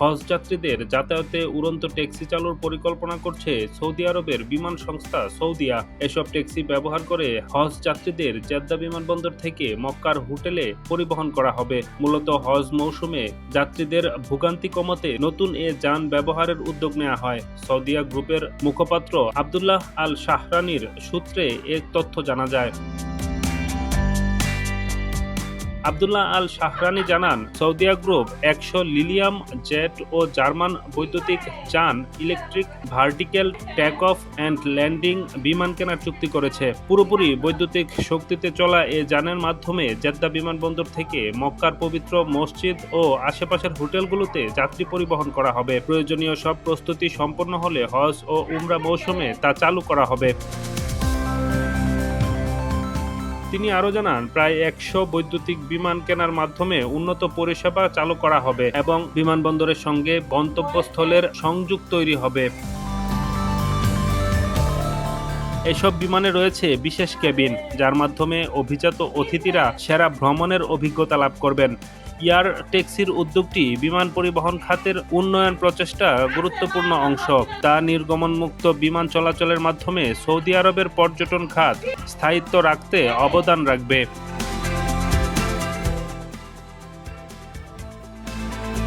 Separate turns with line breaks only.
হজ যাত্রীদের যাতায়াতে উড়ন্ত ট্যাক্সি চালুর পরিকল্পনা করছে সৌদি আরবের বিমান সংস্থা সৌদিয়া। এসব ট্যাক্সি ব্যবহার করে হজ যাত্রীদের জেদ্দা বিমানবন্দর থেকে মক্কার হোটেলে পরিবহন করা হবে। মূলত হজ মৌসুমে যাত্রীদের ভোগান্তি কমাতে নতুন এ যান ব্যবহারের উদ্যোগ নেওয়া হয়। সৌদিয়া গ্রুপের মুখপাত্র আবদুল্লাহ আল শাহরানির সূত্রে এ তথ্য জানা যায়। আবদুল্লাহ আল শাহরানি জানান সৌদিয়া গ্রুপ একশো লিলিয়াম জেট ও জার্মান বৈদ্যুতিক যান, electric vertical take off and landing বিমান কেনার চুক্তি করেছে। পুরোপুরি বৈদ্যুতিক শক্তিতে চলা এ যানের মাধ্যমে জেদ্দা বিমানবন্দর থেকে মক্কার পবিত্র মসজিদ ও আশেপাশের হোটেলগুলোতে যাত্রী পরিবহন করা হবে। প্রয়োজনীয় সব প্রস্তুতি সম্পন্ন হলে হজ ও উমরা মৌসুমে তা চালু করা হবে। তিনি আরও জানান, প্রায় একশো বৈদ্যুতিক বিমান কেনার মাধ্যমে উন্নত পরিষেবা চালু করা হবে এবং বিমানবন্দরের সঙ্গে গন্তব্যস্থলের সংযোগ তৈরি হবে। এসব বিমানে রয়েছে বিশেষ কেবিন, যার মাধ্যমে অভিজাত অতিথিরা সেরা ভ্রমণের অভিজ্ঞতা লাভ করবেন। এয়ার ট্যাক্সির উদ্যোগটি বিমান পরিবহন খাতের উন্নয়ন প্রচেষ্টা গুরুত্বপূর্ণ অংশ। তা নির্গমনমুক্ত বিমান চলাচলের মাধ্যমে সৌদি আরবের পর্যটন খাত স্থায়িত্ব রাখতে অবদান রাখবে।